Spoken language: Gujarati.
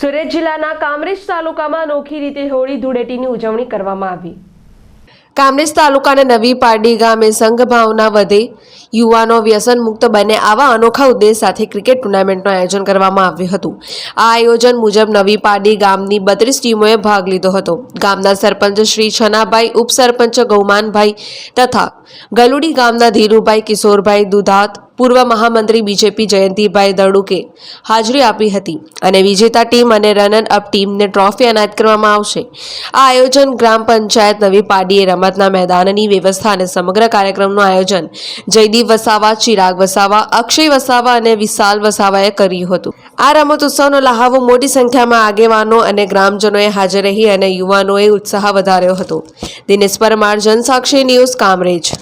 કામરેજ જિલ્લાના કામરેજ તાલુકામાં અનોખી રીતે હોળી ધૂળેટીની ઉજવણી કરવામાં આવી. કામરેજ તાલુકાના નવી પારડી ગામે સંઘ ભાવના વધે યુવાનો વ્યસન મુક્ત બને આવા અનોખા ઉદ્દેશ સાથે ક્રિકેટ ટુર્નામેન્ટનું આયોજન કરવામાં આવ્યું હતું. આ આયોજન મુજબ નવી પારડી ગામની બત્રીસ ટીમોએ ભાગ લીધો હતો. ગામના સરપંચ શ્રી છનાભાઈ, ઉપસરપંચ ગૌમાનભાઈ તથા ગલુડી ગામના ધીરુભાઈ, કિશોરભાઈ દુધાત પૂર્વ મહામંત્રી બીજેપી જયંતિભાઈ દડુકે હાજરી આપી હતી અને વિજેતા ટીમ અને રનર અપ ટીમને ટ્રોફી એનાયત કરવામાં આવશે. આ આયોજન ગ્રામ પંચાયત નવી પાડીએ રમતના મેદાનની વ્યવસ્થા અને સમગ્ર કાર્યક્રમનું આયોજન જયદીપ વસાવા, ચિરાગ વસાવા, અક્ષય વસાવા અને વિશાલ વસાવાએ કર્યું હતું. આ રમત ઉત્સવનો લહાવો મોટી સંખ્યામાં આગેવાનો અને ગ્રામજનોએ હાજર રહી અને યુવાનોએ ઉત્સાહ વધાર્યો હતો. દિનેશ પરમાર, જનસાક્ષી ન્યૂઝ, કામરેજ.